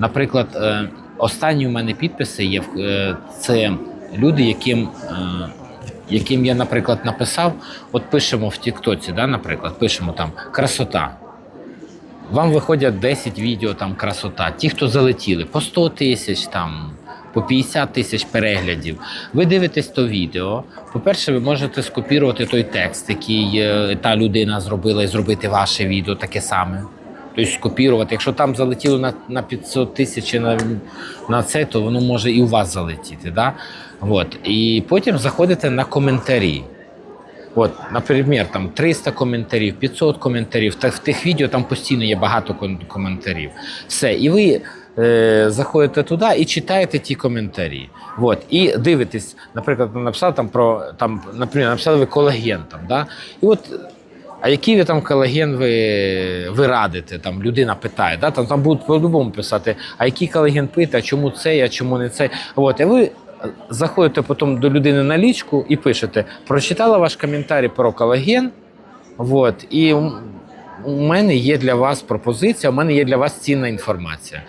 Наприклад, е, останні у мене підписи є е, це люди, яким, е, яким я, наприклад, написав, от пишемо в Тіктоці, да, наприклад, пишемо там красота. Вам виходять 10 відео там красота. Ті, хто залетіли, по 100 тисяч там. По 50 тисяч переглядів. Ви дивитесь то відео. По-перше, ви можете скопірувати той текст, який та людина зробила, і зробити ваше відео таке саме. Тобто скопірувати. Якщо там залетіло на, на 500 тисяч на, на це, то воно може і у вас залетіти. Да? От. І потім заходите на коментарі. От, наприклад, там 300 коментарів, 500 коментарів. Та в тих відео там постійно є багато коментарів. Все. І ви е, заходите туди і читаєте ті коментарі. От, і дивитесь, наприклад, написали там про там, наприклад, написали ви колаген там, да? І от. А який там колаген ви, ви радите? Там людина питає, да? там, там будуть по-любому писати, а який колаген пити, а чому цей, а чому не цей. От, і ви заходите потім до людини на лічку і пишете: прочитала ваш коментар про колаген. От, і у мене є для вас пропозиція, у мене є для вас цінна інформація.